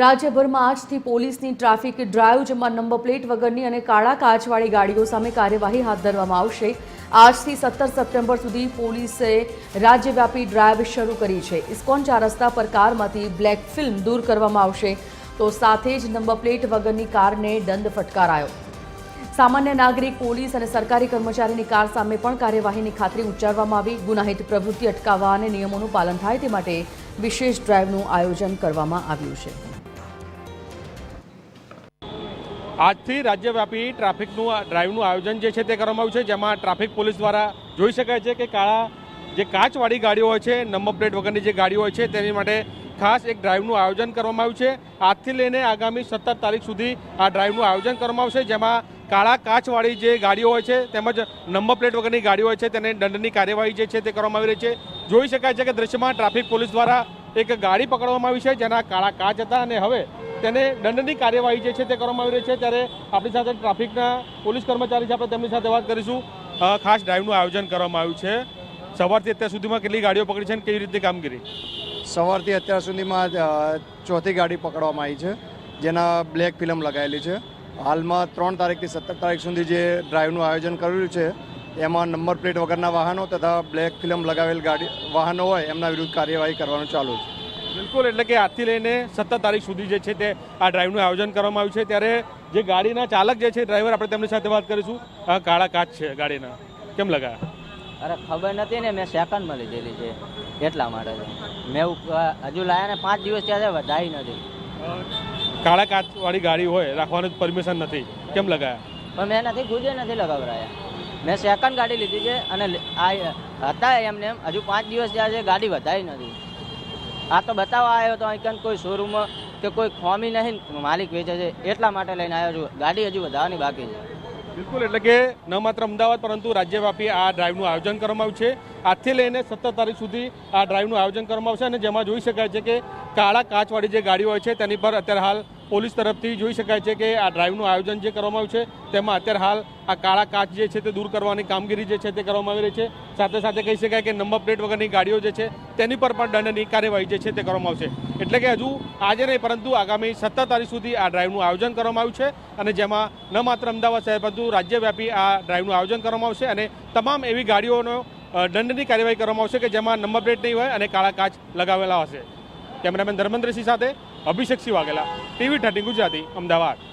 રાજ્યભરમાં આજથી પોલીસની ટ્રાફિક ડ્રાઈવ, જેમાં નંબર પ્લેટ વગરની અને કાળા કાચવાળી ગાડીઓ સામે કાર્યવાહી હાથ ધરવામાં આવશે. આજથી સત્તર સપ્ટેમ્બર સુધી પોલીસે રાજ્યવ્યાપી ડ્રાઈવ શરૂ કરી છે. ઇસ્કોન ચાર રસ્તા પર કારમાંથી બ્લેક ફિલ્મ દૂર કરવામાં આવશે. તો સાથે જ નંબર પ્લેટ વગરની કારને દંડ ફટકારાયો. સામાન્ય નાગરિક, પોલીસ અને સરકારી કર્મચારીની કાર સામે પણ કાર્યવાહીની ખાતરી ઉચ્ચારવામાં આવી. ગુનાહિત પ્રવૃત્તિ અટકાવવા અને નિયમોનું પાલન થાય તે માટે વિશેષ ડ્રાઈવનું આયોજન કરવામાં આવ્યું છે. આજથી રાજ્યવ્યાપી ટ્રાફિકનું ડ્રાઈવનું આયોજન જે છે તે કરવામાં આવ્યું છે, જેમાં ટ્રાફિક પોલીસ દ્વારા જોઈ શકાય છે કે કાળા જે કાચવાળી ગાડીઓ હોય છે, નંબર પ્લેટ વગરની જે ગાડીઓ હોય છે, તેની માટે ખાસ એક ડ્રાઈવનું આયોજન કરવામાં આવ્યું છે. આજથી લઈને આગામી સત્તર તારીખ સુધી આ ડ્રાઈવનું આયોજન કરવામાં આવશે, જેમાં કાળા કાચવાળી જે ગાડીઓ હોય છે, તેમજ નંબર પ્લેટ વગરની ગાડીઓ હોય છે, તેને દંડની કાર્યવાહી જે છે તે કરવામાં આવી રહી છે. જોઈ શકાય છે કે દ્રશ્યમાં ટ્રાફિક પોલીસ દ્વારા એક ગાડી પકડવામાં આવી છે, જેના કાળા કાચ હતા અને હવે તેને દંડની કાર્યવાહી જે છે તે કરવામાં આવી રહી છે. ત્યારે આપણી સાથે ટ્રાફિકના પોલીસ કર્મચારી છે, આપણે તેમની સાથે વાત કરીશું. ખાસ ડ્રાઈવનું આયોજન કરવામાં આવ્યું છે. સવારથી અત્યાર સુધીમાં કેટલી ગાડીઓ પકડી છે અને કેવી રીતે કામગીરી? સવારથી અત્યાર સુધીમાં ચોથી ગાડી પકડવામાં આવી છે, જેના બ્લેક ફિલ્મ લગાવેલી છે. હાલમાં ત્રણ તારીખથી સત્તર તારીખ સુધી જે ડ્રાઈવનું આયોજન કરેલું છે એમાં નંબર પ્લેટ વગરના વાહનો તથા બ્લેક ફિલ્મ લગાવેલ ગાડી વાહનો હોય એમના વિરુદ્ધ કાર્યવાહી કરવાનું ચાલુ છે. બિલકુલ એટલે કે આજથી લઈને સત્તર તારીખ સુધી જે છે તે આ ડ્રાઈવનું આયોજન કરવામાં આવ્યું છે. ત્યારે જે ગાડીના ચાલક જે છે ડ્રાઈવર આપણે તેમની સાથે વાત કરીશું. આ કાળા કાચ છે ગાડીના. કેમ લગાયા? અરે ખબર નથી ને મેં સેકન્ડમાં લીધેલી છે. એટલા માટે છે. મેં હજુ લાયા ને પાંચ દિવસ ત્યાં વધારી નથી. કાળા કાચવાળી ગાડી હોય રાખવાનું પરમિશન નથી. કેમ લગાયા? પણ મેં નથી ગુજે નથી લગાવરાયા. મેં સેકન્ડ ગાડી લીધી છે અને આ હતા એમને એમ. હજુ પાંચ દિવસ ત્યાં છે, ગાડી વધારી નથી. આ તો બતાવવા આવ્યો તો અહીં કોઈ શોરૂમ કે કોઈ ખોમી નહીં, માલિક વેચે છે, એટલા માટે લઈને આવ્યો છું. ગાડી હજુ વધારવાની બાકી છે. બિલકુલ, એટલે કે ન માત્ર અમદાવાદ, પરંતુ રાજ્યવ્યાપી આ ડ્રાઈવનું આયોજન કરવામાં આવ્યું છે. આજથી લઈને સત્તર તારીખ સુધી આ ડ્રાઈવનું આયોજન કરવામાં આવશે અને જેમાં જોઈ શકાય છે કે કાળા કાચવાળી જે ગાડીઓ હોય છે, તેની પર અત્યારે હાલ પોલીસ તરફથી જોઈ શકાય છે કે આ ડ્રાઈવનું આયોજન જે કરવામાં આવ્યું છે, તેમાં અત્યારે હાલ આ કાળા કાચ જે છે તે દૂર કરવાની કામગીરી જે છે તે કરવામાં આવી રહી છે. સાથે સાથે કહી શકાય કે નંબર પ્લેટ વગરની ગાડીઓ જે છે, તેની પર પણ દંડની કાર્યવાહી જે છે તે કરવામાં આવશે. એટલે કે હજુ આજે નહીં, પરંતુ આગામી સત્તર તારીખ સુધી આ ડ્રાઈવનું આયોજન કરવામાં આવ્યું છે અને જેમાં ન માત્ર અમદાવાદ શહેર, પરંતુ રાજ્યવ્યાપી આ ડ્રાઈવનું આયોજન કરવામાં આવશે અને તમામ એવી ગાડીઓનો દંડની કાર્યવાહી કરવામાં આવશે કે જેમાં નંબર પ્લેટ નહીં હોય અને કાળા કાચ લગાવેલા હશે. કેમેરામેન ધર્મેન્દ્રસિંહ સાથે અભિષેક સિંહ વાઘેલા ટીવી થર્ટી ગુજરાતી અમદાવાદ.